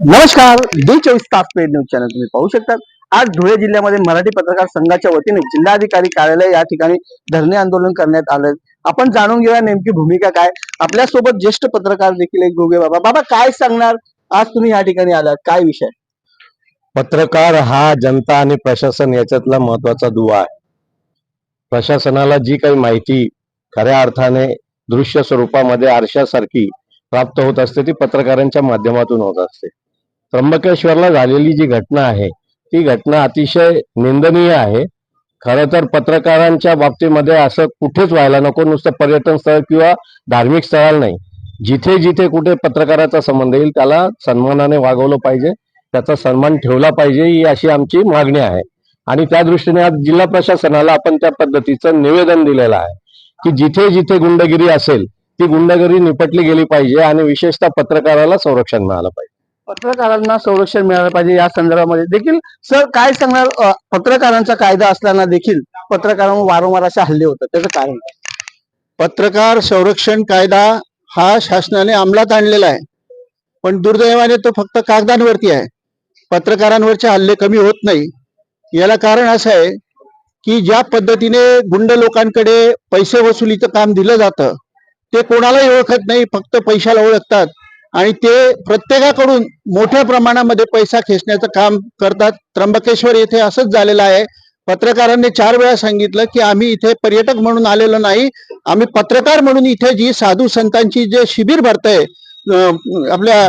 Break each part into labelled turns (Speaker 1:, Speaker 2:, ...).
Speaker 1: नमस्कार डी चोवीस तास पेड न्यूज चॅनल तुम्ही पाहू शकता. आज धुळे जिल्ह्यामध्ये मराठी पत्रकार संघाच्या वतीने जिल्हाधिकारी कार्यालय या ठिकाणी धरणे आंदोलन करण्यात आलं. आपण जाणून घेऊया नेमकी भूमिका काय. आपल्यासोबत ज्येष्ठ पत्रकार देखील एक गोगे बाबा. बाबा काय सांगणार? आज तुम्ही या ठिकाणी आलात. काय विषय
Speaker 2: पत्रकार हा जनता आणि प्रशासन याच्यातला महत्त्वाचा दुवा आहे. प्रशासनाला जी काही माहिती खऱ्या अर्थाने दृश्य स्वरूपामध्ये आरशासारखी प्राप्त होत असते ती पत्रकारांच्या माध्यमातून होत असते. त्र्यंबकेश्वरला झालेली जी घटना आहे ती घटना अतिशय निंदनीय आहे. खरं तर पत्रकारांच्या बाबतीमध्ये असं कुठेच व्हायला नको नुसतं पर्यटन स्थळ किंवा धार्मिक स्थळाला नाही. जिथे जिथे कुठे पत्रकाराचा संबंध येईल त्याला सन्मानाने वागवलं पाहिजे त्याचा सन्मान ठेवला पाहिजे ही अशी आमची मागणी आहे. आणि त्या दृष्टीने आज जिल्हा प्रशासनाला आपण त्या पद्धतीचं निवेदन दिलेलं आहे की जिथे जिथे गुंडगिरी असेल ती गुंडगिरी निपटली गेली पाहिजे आणि विशेषतः पत्रकाराला संरक्षण मिळालं पाहिजे.
Speaker 1: पत्रकारांना संरक्षण मिळालं पाहिजे या संदर्भामध्ये. देखील सर काय सांगणार पत्रकारांचा कायदा असताना देखील पत्रकारांवर वारंवार असे हल्ले होतात. त्याचं कारण
Speaker 3: पत्रकार संरक्षण कायदा हा शासनाने अंमलात आणलेला आहे. पण दुर्दैवाने तो फक्त कागदांवरती आहे. पत्रकारांवरचे हल्ले कमी होत नाही. याला कारण असं आहे की ज्या पद्धतीने गुंड लोकांकडे पैसे वसुलीचं काम दिलं जातं ते कोणालाही ओळखत नाही फक्त पैशाला ओळखतात. आणि ते प्रत्येकाकडून मोठ्या प्रमाणामध्ये पैसा खेचण्याचं काम करतात. त्र्यंबकेश्वर येथे असंच झालेलं आहे. पत्रकारांनी चार वेळा सांगितलं की आम्ही इथे पर्यटक म्हणून आलेलो नाही. आम्ही पत्रकार म्हणून इथे जी साधू संतांची जे शिबिर भरतंय आपल्या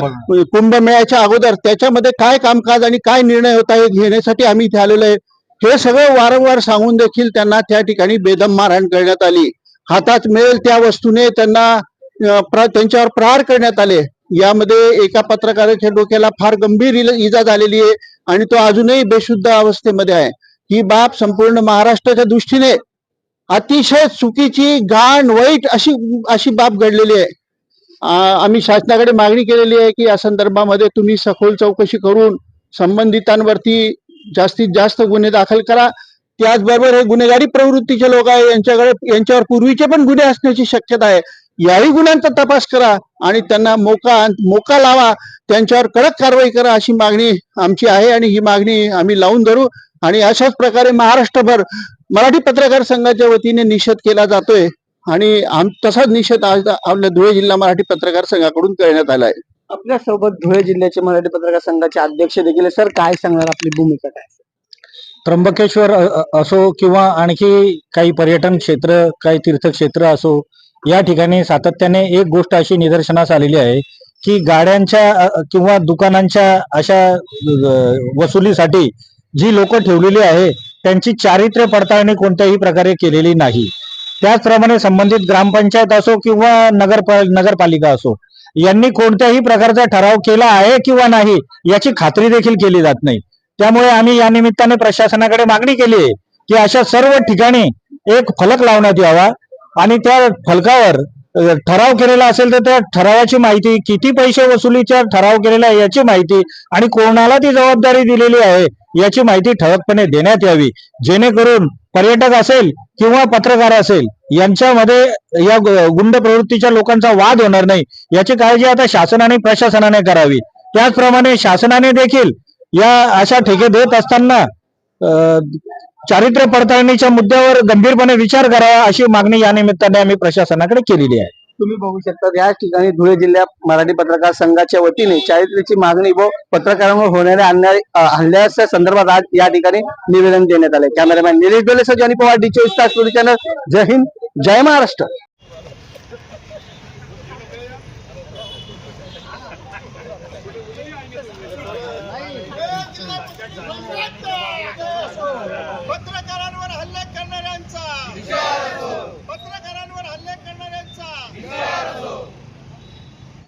Speaker 3: कुंभमेळ्याच्या अगोदर त्याच्यामध्ये काय कामकाज आणि काय निर्णय होता हे घेण्यासाठी आम्ही इथे आलेलो आहे. हे सगळं वारंवार सांगून देखील त्यांना त्या ठिकाणी बेदम मारहाण करण्यात आली. हातात मिळेल त्या वस्तूने त्यांना त्यांच्यावर प्रहार करण्यात आले. यामध्ये एका पत्रकाराच्या डोक्याला फार गंभीर इजा झालेली आहे आणि तो अजूनही बेशुद्ध अवस्थेमध्ये आहे. ही बाब संपूर्ण महाराष्ट्राच्या दृष्टीने अतिशय चुकीची घाण वाईट अशी अशी बाब घडलेली आहे. आम्ही शासनाकडे मागणी केलेली आहे की या संदर्भामध्ये तुम्ही सखोल चौकशी करून संबंधितांवरती जास्तीत जास्त गुन्हे दाखल करा. त्याचबरोबर हे गुन्हेगारी प्रवृत्तीचे लोक आहे यांच्याकडे यांच्यावर पूर्वीचे पण गुन्हे असण्याची शक्यता आहे. याही गुन्ह्यांचा तपास करा आणि त्यांना मोका मोका लावा. त्यांच्यावर कडक कारवाई करा अशी मागणी आमची आहे आणि ही मागणी आम्ही लावून धरू. आणि अशाच प्रकारे महाराष्ट्रभर मराठी पत्रकार संघाच्या वतीने निषेध केला जातोय. आणि आम तसाच निषेध आज आपल्या धुळे जिल्हा मराठी पत्रकार संघाकडून करण्यात आला आहे.
Speaker 1: आपल्यासोबत धुळे जिल्ह्याचे मराठी पत्रकार संघाचे अध्यक्ष देखील. सर काय सांगणार आपली भूमिका काय?
Speaker 4: त्र्यंबकेश्वर असो किंवा आणखी काही पर्यटन क्षेत्र काही तीर्थक्षेत्र असो या ठिकाणी सातत्याने एक गोष्ट अशी निदर्शनास आलेली आहे की गाड्यांच्या किंवा दुकानांच्या अशा वसुलीसाठी जी लोक ठेवलेली आहे त्यांची चारित्र्य पडताळणी कोणत्याही प्रकारे केलेली नाही. त्याचप्रमाणे संबंधित ग्रामपंचायत असो किंवा नगर नगरपालिका असो यांनी कोणत्याही प्रकारचा ठराव केला आहे किंवा नाही याची खात्री देखील केली जात नाही. त्यामुळे आम्ही या निमित्ताने प्रशासनाकडे मागणी केली आहे की अशा सर्व ठिकाणी एक फलक लावण्यात यावा. आणि त्या फलकावर ठराव केलेला असेल तर त्या ठरावाची माहिती किती पैसे वसुलीचा ठराव केलेला आहे याची माहिती आणि कोणाला ती जबाबदारी दिलेली आहे याची माहिती ठळकपणे देण्यात यावी. जेणेकरून पर्यटक असेल किंवा पत्रकार असेल यांच्यामध्ये या गुंड प्रवृत्तीच्या लोकांचा वाद होणार नाही. याची काळजी आता शासनाने प्रशासनाने करावी. त्याचप्रमाणे शासनाने देखील या अशा ठेके देत असताना चारित्र्य पडताळणीच्या मुद्द्यावर गंभीरपणे विचार करावा अशी मागणी या निमित्ताने आम्ही प्रशासनाकडे केलेली आहे.
Speaker 1: तुम्ही बघू शकता या ठिकाणी धुळे जिल्ह्यात मराठी पत्रकार संघाच्या वतीने चारित्र्याची मागणी व पत्रकारांवर होणाऱ्या अन्याय हल्ल्याच्या संदर्भात आज या ठिकाणी निवेदन देण्यात आले कॅमेरामॅन निलेश डोले सज्जानी पवार डी चोवीस तास चॅनल. जय हिंद जय महाराष्ट्र.